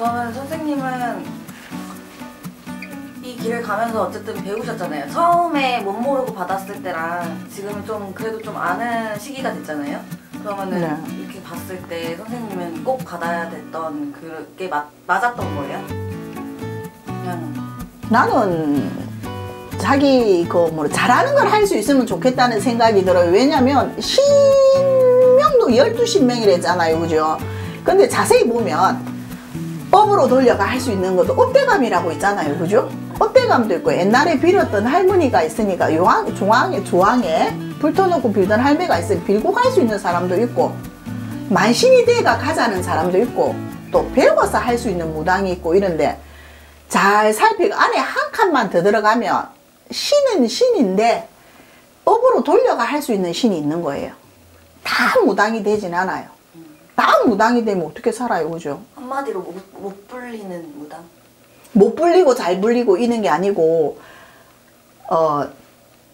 그러면 선생님은 이 길을 가면서 어쨌든 배우셨잖아요. 처음에 못 모르고 받았을 때랑 지금은 좀 그래도 좀 아는 시기가 됐잖아요. 그러면은 네. 이렇게 봤을 때 선생님은 꼭 받아야 됐던 그게 맞, 맞았던 거예요? 그냥 나는 자기 그뭐 잘하는 걸 할 수 있으면 좋겠다는 생각이 들어요. 왜냐면 신명도 12신명이랬잖아요. 그죠? 근데 자세히 보면 업으로 돌려가 할 수 있는 것도 업대감이라고 있잖아요. 그죠? 업대감도 있고 옛날에 빌었던 할머니가 있으니까 요항, 중앙에 조항에 불 터놓고 빌던 할매가 있으니 빌고 갈 수 있는 사람도 있고 만신이 돼가 가자는 사람도 있고 또 배워서 할 수 있는 무당이 있고 이런데 잘 살피고 안에 한 칸만 더 들어가면 신은 신인데 업으로 돌려가 할 수 있는 신이 있는 거예요. 다 무당이 되진 않아요. 다 무당이 되면 어떻게 살아요, 그죠? 한마디로 못, 못 불리는 무당? 못 불리고 잘 불리고 이런 게 아니고 어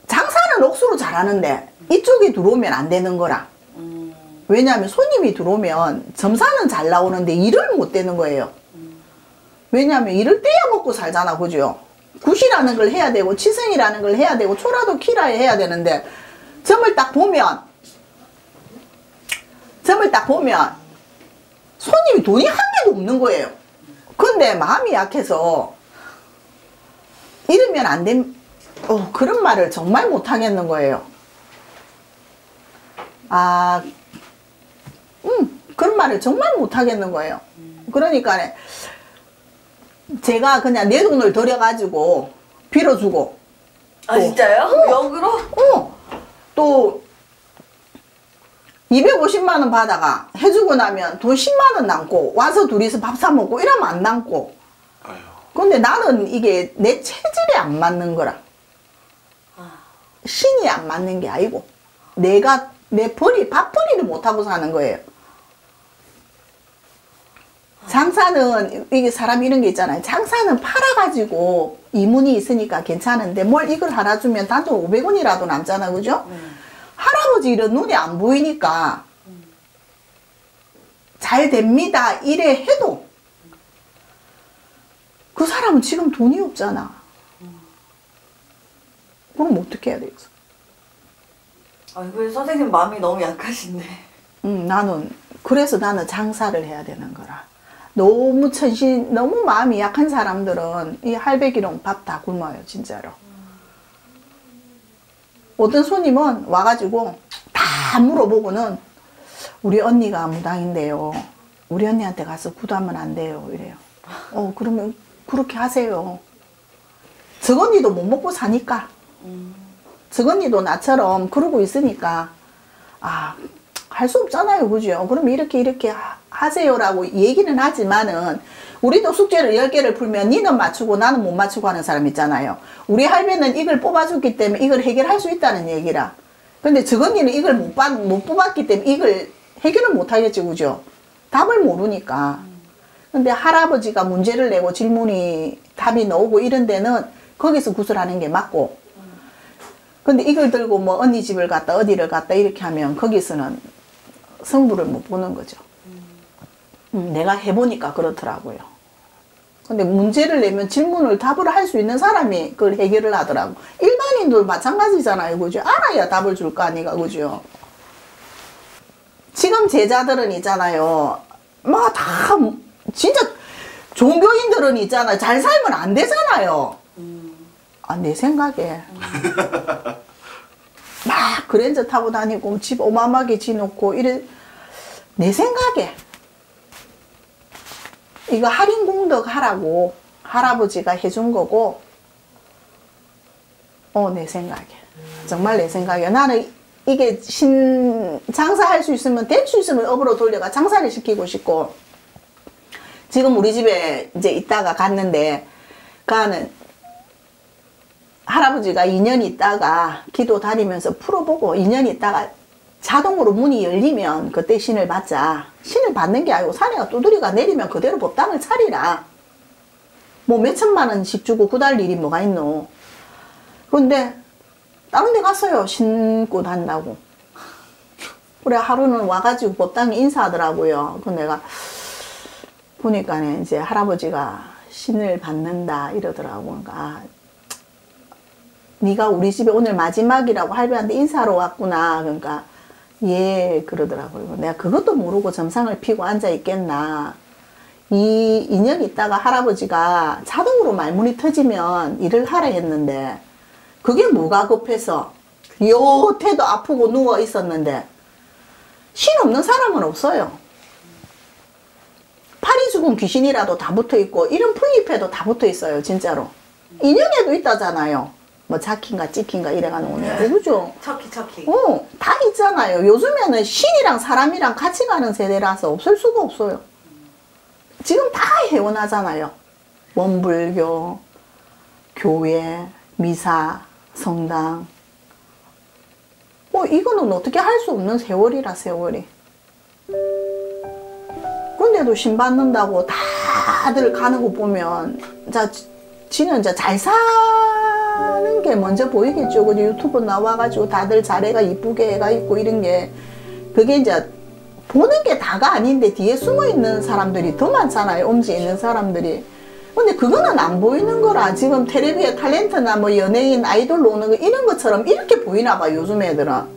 장사는 억수로 잘하는데 이쪽에 들어오면 안 되는 거라. 음, 왜냐하면 손님이 들어오면 점사는 잘 나오는데 일을 못 되는 거예요. 왜냐하면 일을 떼야 먹고 살잖아, 그죠? 굿이라는 걸 해야 되고 치승이라는 걸 해야 되고 초라도 키라 해야 되는데 점을 딱 보면 딱 보면 손님이 돈이 한 개도 없는 거예요. 근데 마음이 약해서 이러면 안 된, 어, 그런 말을 정말 못 하겠는 거예요. 아, 음, 그런 말을 정말 못 하겠는 거예요. 그러니까 제가 그냥 내 돈을 들여가지고 빌어주고, 아 또. 진짜요? 어. 역으로? 어, 또 250만 원 받아가 해주고 나면 돈 10만 원 남고 와서 둘이서 밥 사 먹고 이러면 안 남고. 아유. 근데 나는 이게 내 체질에 안 맞는 거라. 아, 신이 안 맞는 게 아니고 내가 내 벌이 밥벌이를 못하고 사는 거예요. 장사는 이게 사람 이런 게 있잖아요. 장사는 팔아가지고 이문이 있으니까 괜찮은데 뭘 이걸 하나 주면 단돈 500원이라도 남잖아, 그죠? 음. 할아버지 이런 눈이 안 보이니까 잘 됩니다. 이래 해도 그 사람은 지금 돈이 없잖아. 그럼 어떻게 해야 되겠어? 아, 이거 선생님 마음이 너무 약하신데. 음, 나는 그래서 나는 장사를 해야 되는 거라. 너무 천신, 너무 마음이 약한 사람들은 이 할배기롱 밥 다 굶어요, 진짜로. 어떤 손님은 와가지고 다 물어보고는 우리 언니가 무당인데요. 우리 언니한테 가서 구도하면 안 돼요. 이래요. 어, 그러면 그렇게 하세요. 저 언니도 못 먹고 사니까. 저 언니도 나처럼 그러고 있으니까 아, 할 수 없잖아요. 그죠? 그럼 이렇게 이렇게 하- 하세요라고 얘기는 하지만은 우리도 숙제를 10개를 풀면 니는 맞추고 나는 못 맞추고 하는 사람 있잖아요. 우리 할배는 이걸 뽑아줬기 때문에 이걸 해결할 수 있다는 얘기라. 근데 저 언니는 이걸 못, 받, 못 뽑았기 때문에 이걸 해결을 못 하겠지. 그죠? 답을 모르니까. 근데 할아버지가 문제를 내고 질문이 답이 나오고 이런 데는 거기서 구슬하는 게 맞고 근데 이걸 들고 뭐 언니 집을 갔다 어디를 갔다 이렇게 하면 거기서는 성부를 못 보는 거죠. 음, 내가 해보니까 그렇더라고요. 근데 문제를 내면 질문을 답을 할 수 있는 사람이 그걸 해결을 하더라고. 일반인도 마찬가지잖아요. 그죠? 알아야 답을 줄 거 아니가. 그죠? 지금 제자들은 있잖아요. 막 다 진짜 종교인들은 있잖아요. 잘 살면 안 되잖아요. 아, 내 생각에. 막 그랜저 타고 다니고 집 어마어마하게 지놓고 이래 내 생각에 이거 할인 공덕 하라고 할아버지가 해준 거고 어 내 생각에. 정말 내 생각에. 나는 이게 신 장사할 수 있으면 될 수 있으면 업으로 돌려가 장사를 시키고 싶고. 지금 우리 집에 이제 있다가 갔는데 가는 할아버지가 2년 있다가 기도 다니면서 풀어보고 2년 있다가 자동으로 문이 열리면 그때 신을 받자. 신을 받는 게 아니고 사내가 두드리가 내리면 그대로 법당을 차리라. 뭐 몇천만 원씩 주고 구달 일이 뭐가 있노. 근데 다른 데 갔어요. 신고 단다고. 그래 하루는 와가지고 법당에 인사하더라고요. 그 내가 보니까 이제 할아버지가 신을 받는다 이러더라고. 그러니까 아, 네가 우리 집에 오늘 마지막이라고 할배한테 인사하러 왔구나. 그러니까 예 그러더라고요. 내가 그것도 모르고 점상을 피고 앉아 있겠나. 이 2년 있다가 할아버지가 자동으로 말문이 터지면 일을 하라 했는데 그게 뭐가 급해서 여태도 아프고 누워 있었는데 신 없는 사람은 없어요. 팔이 죽은 귀신이라도 다 붙어 있고 이런 풀잎에도 다 붙어 있어요, 진짜로. 인형에도 있다잖아요. 뭐 자킨가 찌킨가 이래가는 오늘 그죠? 척키 척키. 어, 다 있잖아요. 요즘에는 신이랑 사람이랑 같이 가는 세대라서 없을 수가 없어요. 지금 다 해원하잖아요. 원불교, 교회, 미사, 성당. 뭐 이거는 어떻게 할 수 없는 세월이라 세월이. 근데도 신 받는다고 다들 가는 거 보면 자 지는 이제 잘 사 는 게 먼저 보이겠죠. 그 유튜브 나와가지고 다들 자례가 이쁘게 해가 있고 이런 게 그게 이제 보는 게 다가 아닌데 뒤에 숨어 있는 사람들이 더 많잖아요. 엄지 있는 사람들이. 근데 그거는 안 보이는 거라 지금 텔레비에 탤런트나 뭐 연예인 아이돌로 오는 거 이런 것처럼 이렇게 보이나 봐 요즘 애들은.